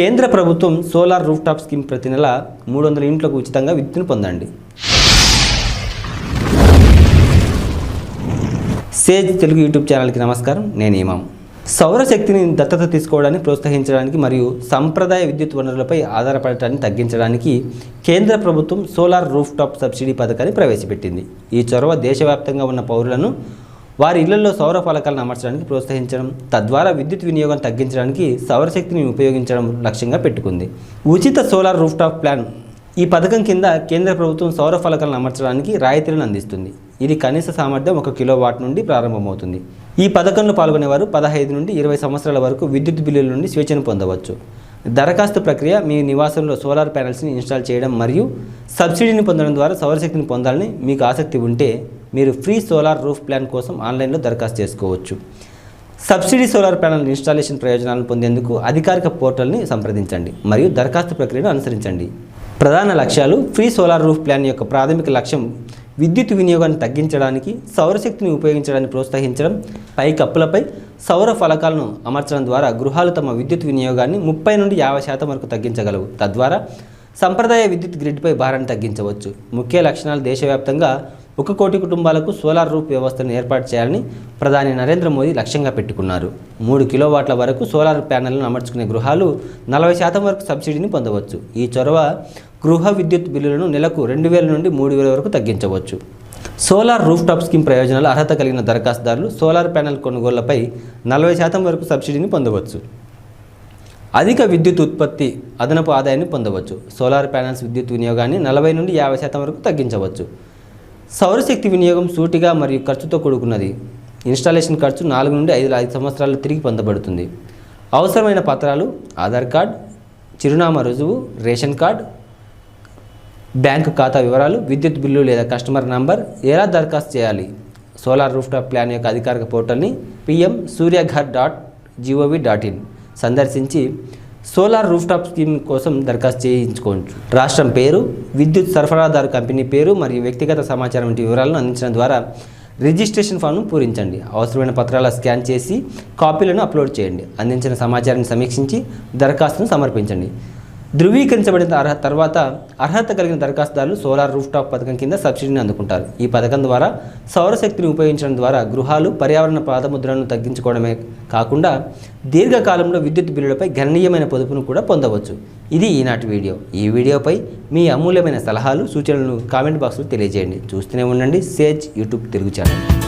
కేంద్ర ప్రభుత్వం solar roof top scheme ప్రతి నెల మూడు వందల ఇంట్లకు ఉచితంగా విద్యుత్ను పొందండి సేజ్ తెలుగు యూట్యూబ్ ఛానల్కి నమస్కారం. నేను ఇమాం సౌరశక్తిని దత్తత తీసుకోవడాన్ని ప్రోత్సహించడానికి మరియు సంప్రదాయ విద్యుత్ వనరులపై ఆధారపడటాన్ని తగ్గించడానికి కేంద్ర ప్రభుత్వం సోలార్ రూఫ్ టాప్ సబ్సిడీ పథకాన్ని ప్రవేశపెట్టింది. ఈ చొరవ దేశవ్యాప్తంగా ఉన్న పౌరులను వారి ఇళ్ళలో సౌర ఫలకాలను అమర్చడానికి ప్రోత్సహించడం తద్వారా విద్యుత్ వినియోగం తగ్గించడానికి సౌరశక్తిని ఉపయోగించడం లక్ష్యంగా పెట్టుకుంది. ఉచిత సోలార్ రూఫ్టాప్ ప్లాన్ ఈ పథకం కింద కేంద్ర ప్రభుత్వం సౌర ఫలకాలను అమర్చడానికి రాయితీలను అందిస్తుంది. ఇది కనీస సామర్థ్యం ఒక కిలోవాట్ నుండి ప్రారంభమవుతుంది. ఈ పథకంలో పాల్గొనేవారు పదహైదు నుండి ఇరవై సంవత్సరాల వరకు విద్యుత్ బిల్లుల నుండి స్వేచ్ఛను పొందవచ్చు. దరఖాస్తు ప్రక్రియ మీ నివాసంలో సోలార్ ప్యానెల్స్ని ఇన్స్టాల్ చేయడం మరియు సబ్సిడీని పొందడం ద్వారా సౌరశక్తిని పొందాలని మీకు ఆసక్తి ఉంటే మీరు ఫ్రీ సోలార్ రూఫ్ ప్లాన్ కోసం ఆన్లైన్లో దరఖాస్తు చేసుకోవచ్చు. సబ్సిడీ సోలార్ ప్యానల్ ఇన్స్టాలేషన్ ప్రయోజనాలను పొందేందుకు అధికారిక పోర్టల్ని సంప్రదించండి మరియు దరఖాస్తు ప్రక్రియను అనుసరించండి. ప్రధాన లక్ష్యాలు ఫ్రీ సోలార్ రూఫ్ ప్లాన్ యొక్క ప్రాథమిక లక్ష్యం విద్యుత్ వినియోగాన్ని తగ్గించడానికి సౌరశక్తిని ఉపయోగించడానికి ప్రోత్సహించడం పై కప్పులపై సౌర ఫలకాలను అమర్చడం ద్వారా గృహాలు తమ విద్యుత్ వినియోగాన్ని ముప్పై నుండి యాభై శాతం వరకు తగ్గించగలవు. తద్వారా సంప్రదాయ విద్యుత్ గ్రిడ్పై భారాన్ని తగ్గించవచ్చు. ముఖ్య లక్షణాలు దేశవ్యాప్తంగా ఒక కోటి కుటుంబాలకు సోలార్ రూఫ్ వ్యవస్థను ఏర్పాటు చేయాలని ప్రధాని నరేంద్ర మోదీ లక్ష్యంగా పెట్టుకున్నారు. మూడు కిలోవాట్ల వరకు సోలార్ ప్యానెల్ను అమర్చుకునే గృహాలు నలభై శాతం వరకు సబ్సిడీని పొందవచ్చు. ఈ చొరవ గృహ విద్యుత్ బిల్లులను నెలకు రెండు వేల నుండి మూడు వేల వరకు తగ్గించవచ్చు. సోలార్ రూఫ్ టాప్ స్కీమ్ ప్రయోజనాలు అర్హత కలిగిన దరఖాస్తుదారులు సోలార్ ప్యానెల్ కొనుగోళ్ళపై నలభై శాతం వరకు సబ్సిడీని పొందవచ్చు. అధిక విద్యుత్ ఉత్పత్తి అదనపు ఆదాయాన్ని పొందవచ్చు. సోలార్ ప్యానెల్స్ విద్యుత్ వినియోగాన్ని నలభై నుండి యాభై శాతం వరకు తగ్గించవచ్చు. సౌరశక్తి వినియోగం సూటిగా మరియు ఖర్చుతో కూడుకున్నది. ఇన్స్టాలేషన్ ఖర్చు నాలుగు నుండి ఐదు ఐదు సంవత్సరాలు తిరిగి పొందబడుతుంది. అవసరమైన పత్రాలు ఆధార్ కార్డ్ చిరునామా రుజువు రేషన్ కార్డ్ బ్యాంకు ఖాతా వివరాలు విద్యుత్ బిల్లు లేదా కస్టమర్ నంబర్ ఎలా దరఖాస్తు చేయాలి? సోలార్ రూఫ్టాప్ ప్లాన్ యొక్క అధికారిక పోర్టల్ని PM Suryaghar dot G O V dot in సందర్శించి సోలార్ రూఫ్టాప్ స్కీమ్ కోసం దరఖాస్తు చేయించుకోవచ్చు. రాష్ట్రం పేరు విద్యుత్ సరఫరాదారు కంపెనీ పేరు మరియు వ్యక్తిగత సమాచారం వంటి వివరాలను అందించడం ద్వారా రిజిస్ట్రేషన్ ఫామ్ను పూరించండి. అవసరమైన పత్రాల స్కాన్ చేసి కాపీలను అప్లోడ్ చేయండి. అందించిన సమాచారాన్ని సమీక్షించి దరఖాస్తును సమర్పించండి. ధృవీకరించబడిన అర్హత తర్వాత అర్హత కలిగిన దరఖాస్తుదారులు సోలార్ రూఫ్ టాప్ పథకం కింద సబ్సిడీని అందుకుంటారు. ఈ పథకం ద్వారా సౌరశక్తిని ఉపయోగించడం ద్వారా గృహాలు పర్యావరణ పాదముద్రలను తగ్గించుకోవడమే కాకుండా దీర్ఘకాలంలో విద్యుత్ బిల్లులపై గణనీయమైన పొదుపును కూడా పొందవచ్చు. ఇది ఈనాటి వీడియో. ఈ వీడియోపై మీ అమూల్యమైన సలహాలు సూచనలను కామెంట్ బాక్స్లో తెలియజేయండి. చూస్తూనే ఉండండి సేజ్ యూట్యూబ్ తెలుగు ఛానల్.